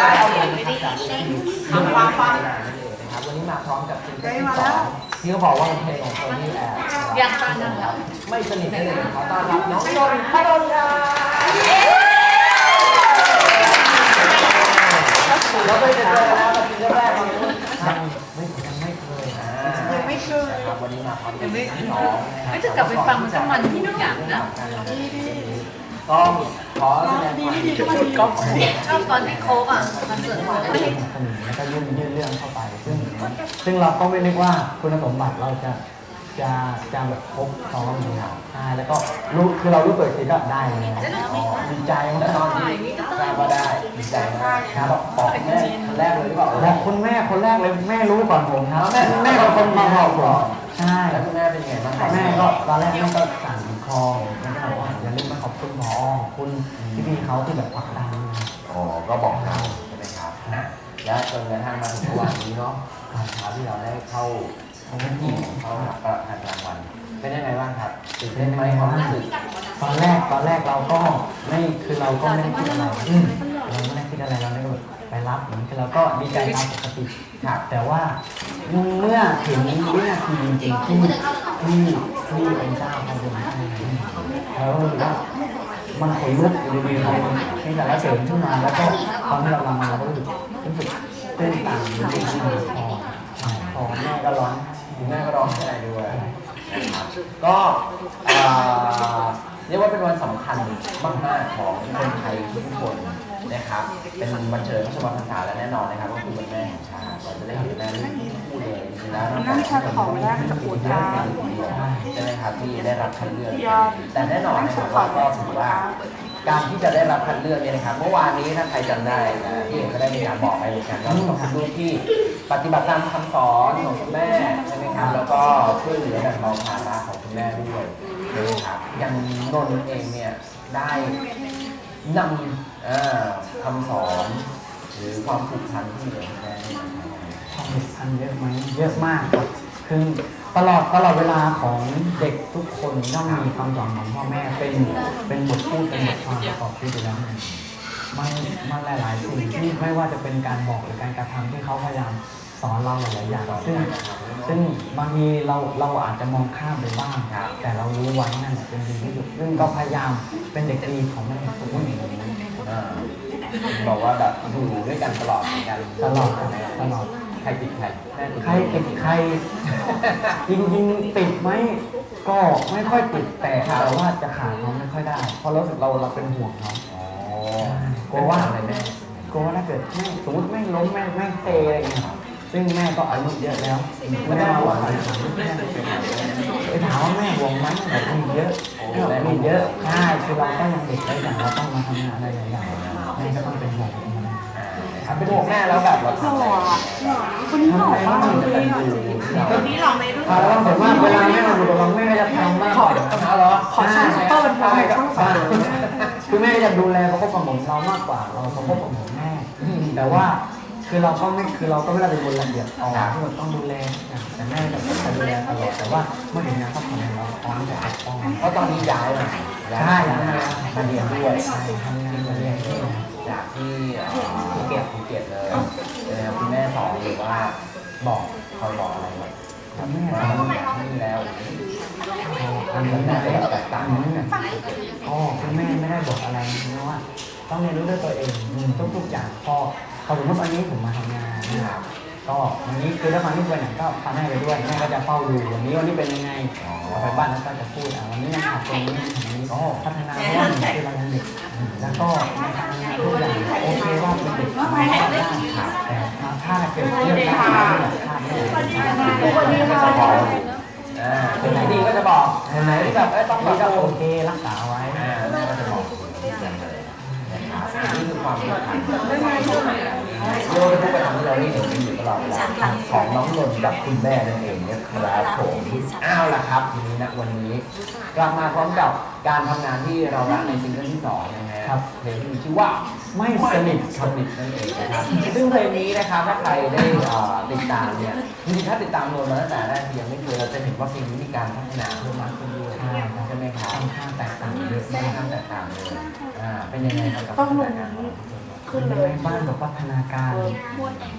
ได้เอาเลยนะครับจากฟังฟังนั่นเองนะครับวันนี้มาพร้อมกับซิงเกิลที่สองที่เขาบอกว่าเป็นเพลงของโทนี่แอร์อยากฟังกันแล้วไม่สนิทเองขอต้อนรับน้องนนท์พดลครับเราไปเจอกันแล้วกับซิงเลแรกของนุ่นยังไม่ยังไม่เคยนะยังไม่เคยนะครับวันนี้มาพร้อมกับยังไม่ซิงเกิลที่สองไม่จะกลับไปฟังมันสักวันที่ทุกอย่างนะ ต้องขอแสดงความยินดีกับชอบตอนที่โคกอะคอนเสิร์ตของสไม่นิทแล้วก็ยื่นยื่นเรื่องเข้าไป ซึ่ง ซึ่งเราก็ไม่นึกว่าคุณสมบัติเราจะจะจะแบบครบพร้อมนะครับใช่แล้วก็รู้คือเรารู้เปิดทีก็ได้เลยดีใจมากตอนนี้ทราบว่าได้ดีใจมากครับบอกแม่คนแรกเลยหรือเปล่าบอกคุณแม่คนแรกเลยแม่รู้ก่อนผมครับแม่แม่เป็นคนมาบอกผมใช่แล้วคุณแม่เป็นไงบ้างแม่ก็ตอนแรกแม่ก็สั่งคอแม่ก็บ อกว่าอย่าลืมมาขอบคุณหมอขอบคุณพี่พี่ๆเขาที่แบบผลักดันอ๋อก็บอกเราใช่ไหมครับนะและจนกระทั่งมาถึงวันนี้เนาะเช้าที่เราได้เข้าที่เข้ารับประทานรางวัลเป็นยังไงบ้างครับตื่นเต้นไหมความรู้สึกตอนแรกตอนแรกเราก็ไม่คือเราก็ไม่ได้คิดอะไร อืมเราไม่ได้คิดอะไรเราได้ไปรับเหมือนคือเราก็ดีใจตามปกติครับแต่ว่าเมื่อถึงวินาทีจริงๆที่ที่ที่เป็นเจ้าขาเป็นเราก็รู้สึกว่ามันขนลุกอยู่ดีๆเราที่แต่ละเสริมขึ้นมาแล้วก็ตอนที่เราลงมาเราก็รู้สึกรู้สึกเต้นต่างรู้สึกที่มันพอพอแม่ก็ร้องคุณแม่ก็ร้องไห้ด้วยก็เรียกว่าเป็นวันสำคัญมากๆของคนไทยทุกคน นะครับเป็นวันเฉลิมพระชนมพรรษาและแน่นอนนะครับก็คือวันแม่แห่งชาติเราจะได้เห็นแม่ลูกคู่เลยจริงๆแล้วนั่งชัดของแรกจะปวดตาใช่ไหมครับที่ได้รับคัดเลือกยอดแต่แน่นอนนะครับว่าก็ถือว่าการที่จะได้รับคัดเลือกเนี่ยนะครับ เมื่อวานนี้ถ้าใครจำได้นะพี่เอกก็ได้มีการบอกไปเหมือนกันว่าต้องเป็นลูกที่ปฏิบัติตามคำสอนของคุณแม่ใช่ไหมครับแล้วก็ช่วยเหลือแบ่งเบาภาระของคุณแม่ด้วยนะครับอย่างนนท์เองเนี่ยได้ นำเอ่อคำสอน หรือความผูกพันที่เหลือแม่เนี่ยมาทำความผูกพันเยอะไหมเยอะมากครับคือตลอดตลอดเวลาของเด็กทุกคนต้องมีคำสอนของพ่อแม่เป็นเป็นบทพูดเป็นบทความประกอบชีวิตอยู่แล้วมันมันหลาย ๆ สิ่งที่ไม่ว่าจะเป็นการบอกหรือการกระทำที่เขาพยายาม สอนเราหลายๆอย่างซึ่งซึ่งบางทีเราเราอาจจะมองข้ามไปบ้างครับแต่เรารู้ไว้นั่นแหละเป็นสิ่งที่สุดซึ่งก็พยายามเป็นเด็กดีของแม่ทุกคนอ่าบอกว่าแบบอยู่ด้วยกันตลอดเหมือนกันตลอดตลอดใครติดใครแม่ติดใครติดใครจริงๆติดไหมก็ไม่ค่อยติดแต่แต่ว่าจะขาดเขาไม่ค่อยได้ เพราะรู้สึกเราเราเป็นห่วงเขาอ๋อกลัวว่าอะไรแม่กลัวว่าถ้าเกิดแม่สมมติแม่ล้มแม่แม่เตะอะไรอย่างเงี้ย ซึ่งแม่ก็อายุเยอะแล้วไม่ได้มาหวังอะไรถามแม่ไปถามว่าแม่ห่วงไหมแบบมีเยอะแม่มีเยอะใช่คือเราก็ยังเด็กแล้วอย่างเราต้องมาทำงานอะไรหลายอย่างแม่ก็ต้องเป็นห่วงผมนะอ่าเป็นห่วงแม่แล้วแบบเราทำอะไรคนนี้หล่อมากเลยคนนี้หล่ออ่าแล้วผมว่าเวลาแม่มาอยู่กับเราแม่จะทำมากขอเหรอขอช่างซุปเปอร์บันเทิงช่างสามคือแม่จะดูแลประคบประหงเรามากกว่า เราประคบประหงแม่แต่ว่า คือเราก็ไม่คือเราก็ไม่ได้เป็นคนละเอียดอ่อนที่แบบต้องดูแลอย่างแต่แม่จะจะดูแลตลอดแต่ว่าเมื่อถึงงานต้องทำงานเราพร้อมจะปกป้องเพราะตอนนี้ย้ายมาใช่ย้ายมามาเรียนด้วยใช่ทำงานมาเรียนที่จากที่ภูเก็ตภูเก็ตเลยนะครับคุณแม่สอนหรือว่าบอกคอยบอกอะไรไหมแม่ว่าทำที่แล้วอันนี้แม่จะแบบตกต่างนิดนึงอ๋อคุณแม่ไม่ได้บอกอะไรเพราะว่าต้องเรียนรู้ด้วยตัวเองทุกๆอย่างพอ อสมมติวันนี้ผมมาทำงานนะครับก็วันนี้คือถ้าความที่ไปไหนก็พาแม่ไปด้วยแม่ก็จะเฝ้าดูวันนี้วันนี้เป็นยังไงไปบ้านแล้วก็จะพูดอะวันนี้ยังขาดตรงนี้ตรงนี้ก็พัฒนาเราะว่าหนึ่งคือเรายังเด็กแล้วก็ทำงานทุกอย่างโอเคว่าเป็นเด็กทำได้แต่ถ้าเกิดเรื่องการทำงานเนี่ยถ้าไม่ได้ก็จะบอกเป็นไหนดีก็จะบอกเป็นไหนที่แบบต้องปรับโอเครักษาไว้ก็จะบอกคุณอย่างเลย นี่คือความผูกพันโยนทุกประทำที่เราได้เห็นกันอยู่ตลอดเวลาของน้องนนท์กับคุณแม่นั่นเองเนะครับผมอ้าวล่ะครับทีนี้นะวันนี้ กลับมาพร้อมกับการทำงานที่เรารักในซิงเกิลที่สองนะฮะครับเพลงที่มีชื่อว่าไม่สนิทสนิทนั่นเองนะครับซึ่งเพลงนี้นะครับถ้าใครได้เอ่อติดตามเนี่ยจริงๆถ้าติดตามนนท์มาตั้งแต่แรกที่ยังไม่เคยเราจะเห็นว่าเพลงนี้มีการพัฒนาเพิ่มมากขึ้นด้วย ใช่ ครับใช่ไหมครับค่อนข้างแตกต่างเยอะค่อนข้างแตกต่างเลยอ่าเป็นยังไงครับกับต้องลกางรนี้ขึ้นเลยบ้านแบบพัฒนาการ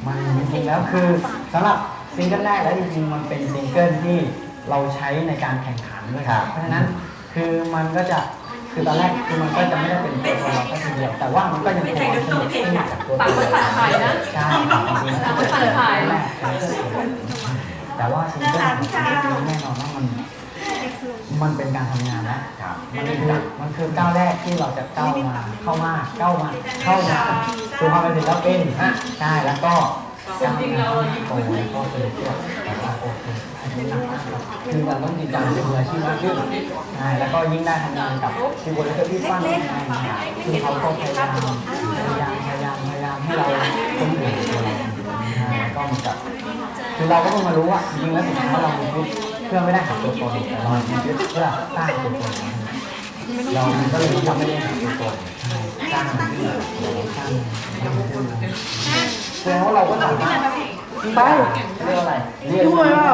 มันจริงๆแล้วคือสำหรับซิงเกิลแรกแล้วจริงๆมันเป็นซิงเกิลที่เราใช้ในการแข่งขันด้วยครับเพราะฉะนั้นคือมันก็จะคือตอนแรกคือมันก็จะไม่ได้เป็นตัวตนเราแค่ทีเดียวแต่ว่ามันก็ยังคงความสนุกที่มาจากตัวตต่างนคนต่างถ่ายนะใช่จริงๆต่านต่างถ่ายแต่ว่าซิงเกิลของเกิลนี้แน่นอน มันมันเป็นการทำงานแล้ว ครับมันคือมันคือก้าวแรกที่เราจะก้าวมาเข้ามาก้าวมาเข้ามาสู่ความเป็นศิลปินอะใช่แล้วก็ก้าวมาโตแล้วก็เป็นพวกแบบว่าโอเคอันนี้หนักมากครับคือมันต้องมีการเป็นมืออาชีพมากขึ้นใช่แล้วก็ยิ่งได้ทำงานกับพี่บุญและก็พี่ฟันอะไรอย่างเงี้ยคือเขาก็พยายามพยายามพยายามพยายามให้เราค้นหาตัวเราใช่แล้วก็เหมือนกับคือเราก็เพิ่งมารู้ว่าจริงๆแล้วสุดท้ายเรามีชีวิตเพื่อไม่ได้หาตัวตนแต่เราเพื่อสร้างตัวตนเราก็เลยยังไม่ได้หาตัวตนสร้างมันขึ้นมาสร้างมันขึ้นแสดงว่าเราก็สามารถไปเรียกอะไรเรียนรู้วยว่า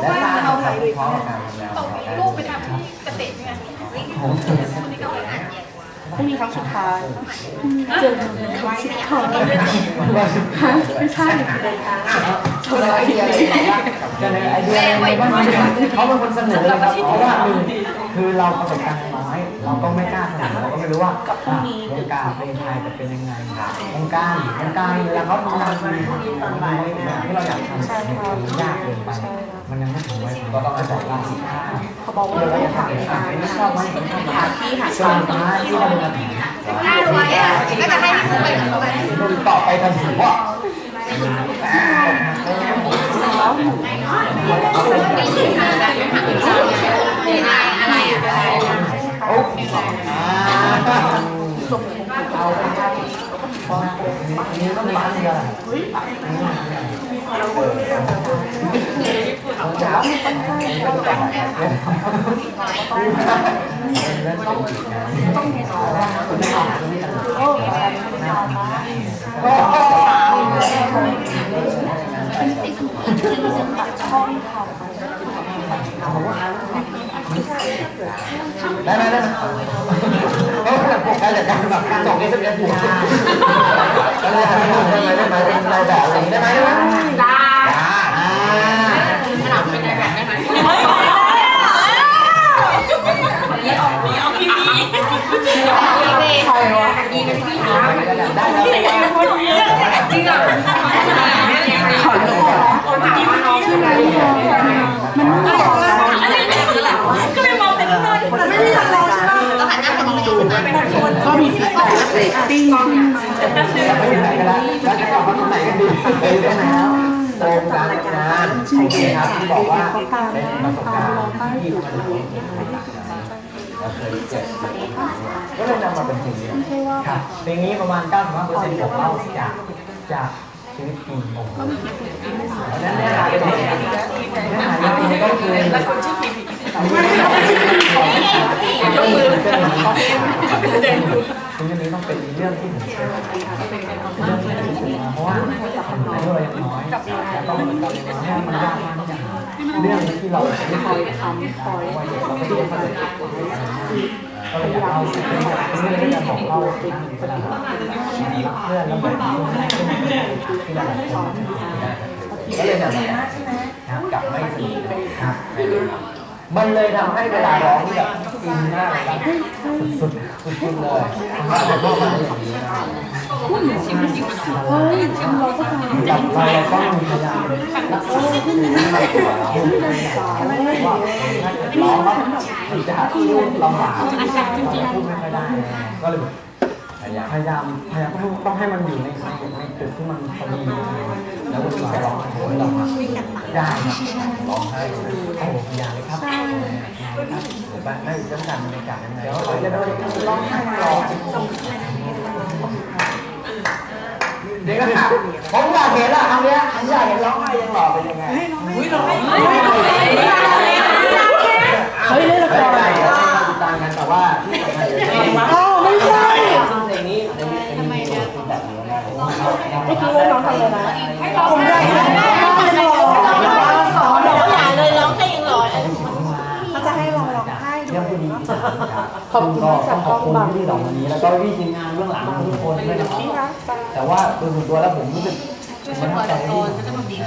และสร้างความพร้อมกับการทำงานของเราลูกไปทำที่เกษตรไง พรุ่งนี้ครั้งสุดท้ายเจอกันครั้งสุดท้ายฮะไม่ใช่เสนอไอเดียเลยว่าเสนอไอเดียในบ้านเขาเป็นคนเสนอเลยครับเพราะว่าหนึ่ง คือเราประสบการณ์น้อยเราก็ไม่กล้าเสนอเราก็ไม่รู้ว่าอะวงการเพลงไทยจะเป็นยังไงวงการวงการเวลาเขาทำงานมันแบบที่เราอยากทำมันยากเกินไป มันยังไม่ถึงวัยก็ต้องอาศัยว่าสิท่าเขาบอกว่าเราอยากถามทำไม่ชอบไหมไม่ชอบหาที่หาส่วนท้ายที่เราจะถึงห้าร้อยอะก็จะให้ลูกไปกับเขาไปคุณต่อไปทันทีว่าอะไเอา อแบบผมการจัดการแบบส่งเอสเอ็มเอสบวกด้ไหมได้ไหมเป็นนายแบบอะไรได้ไหมได้ไหม ได้ อ่า ขนาดเป็นแบบได้ไหมนี่ออกนี่ออกทีวี ใครวะ ดีนะพี่หา ได้แล้วแต่ว่า จริงอะ ขอรู้ว่าถามว่าน้องชื่ออะไรมันไม่ได้บอกนะ ก็ไม่มองแต่ข้างนอก มันไม่ได้ทำเราใช่ไหม เราหันหน้าไปดู ก็มีฟีดแบ็ก เรตติ้งจะไปไหนกันแล้วแล้วกลับมาตรงไหนกันดีไปอยู่ที่ไหนแล้วโรงการงานโอเคครับที่บอกว่าเป็นประสบการณ์ที่มันเราเคยเจ็บก็เลยนำมาเป็นเพลงนี้ครับเพลงนี้ประมาณ95%ของเราจากจากชีวิตจริงผมนั้นเนื้อหาเป็นยังไงเนื้อหาจริงๆก็คือแล้วคนชื่อพีพียกมือซึ่งอั นนี้ต้องเป็นเรื่องที่ผมเชื่อเรื่องที่ผมเชื่อเพราะว่าอายุเรายังน้อยแล้วก็มันยังน้อยมันยากมากที่จะหาเรื่องที่เราไม่เคยทำคอยว่าเด็กเราไม่ได้ทำก็เลยอยากเอาเรื่องที่จะบอกเล่าเวลาเพื่อนแล้วแบบที่เราชอบก็เลยนำมากับไม่สีครับ มันเลยทำให้เวลาร้องนี่แบบอินมากแบบสุดๆสุดๆเลยถ้าจะเข้ามาได้อย่างนี้นะเฮ้ยจริงเราก็ทำกับเราต้องพยายามรักษาที่นี่ให้ตัวเราว่าถ้าเกิดร้องแล้วมันจะพูดลำบากเราพูดไม่ค่อยได้ก็เลยพยายามพยายามพยายามต้องต้องให้มันอยู่ในในจุดที่มันพอดีแล้วมันจะร้องโอ้ยเรา ได้ครับร้องไห้โอ้ยาเลยครับหรือว่าไม่ต้องการบรรยากาศยังไงเดี๋ยวเราจะโดนร้องไห้รอเดี๋ยวก็ถามผมอยากเห็นอะครั้งนี้ผมอยากเห็นร้องไห้ยังหล่อเป็นยังไงเฮ้ยเล่นละคไม่รได้เดี๋ยวเราติดตา พี่ๆสองคนนี้แล้วก็พี่ทีมงานเบื้องหลังทุกคนด้วยนะครับพี่รักษาแต่ว่าโดยส่วนตัวแล้วผมรู้สึกไม่ใช่พอโดนก็จะมาบีบ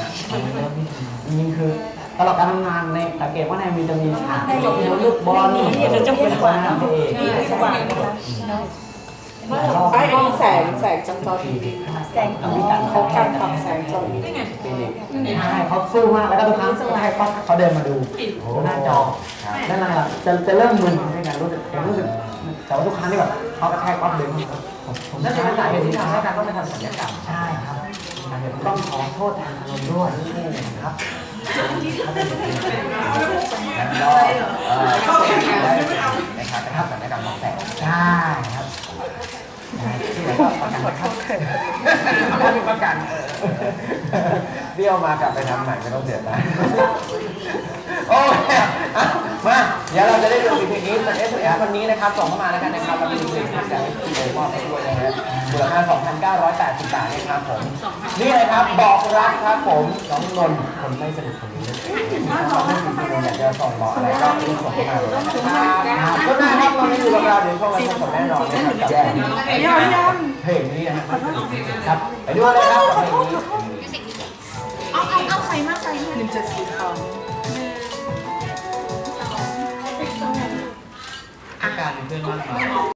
จริงๆคือตลอดการทำงานในสังเกตว่าในมีจะมีฉากจบลูกบอลนี่จะจบเป็นคนนะพี่เอกสว่างนะคะหลายรอบไอ้อันนี้แสงแสงจากจอทีวีแสงเขาการปรับแสงจอทีวีใช่เขาสู้มากแล้วก็ทุกครั้งใช่เขาเขาเดินมาดูหน้าจอนั่นแหละจะจะเริ่มมึนในการรู้สึกผมรู้สึก แต่ว่าทุกครั้งที่แบบเขากระแทกปั๊บเดินผมผมนั่นคือสาเหตุที่ทำให้การต้องไปทำศัลยกรรมใช่ครับต้องขอโทษทางอารมณ์ด้วยครับแล้วก็เอ่อได้นะครับไปทำศัลยกรรมน้องแสงใช่ครับที่เหลือก็ประกันนะครับประกันเบี้ยวมากลับไปทำใหม่ไม่ต้องเสียใจโอ้ยอะ มาเดี๋ยวเราจะได้ดูเพลงนี้มันเอสเอฟวันนี้นะครับส่งเข้ามาแล้วกันนะครับเราไปดูเพลงที่จะให้พี่โอมอบให้ด้วยนะฮะมูลค่า2,980บาทนะครับผมนี่เลยครับบอกรักครับผมน้องนนท์คนไม่สนิทคนนี้ถ้าไม่มีคนอยากจะส่งบอกอะไรก็รีบส่งมาเลยนะครับก็ได้ครับตอนนี้อยู่กับเราเดี๋ยวช่วงวันส่งแน่นอนนะครับกับแจ้งเพลงนี้นะครับไปดูเลยครับกับเพลงนี้เอาเอาเอาใส่มาใส่หนึ่งเจ็ดสี่สอง 你吗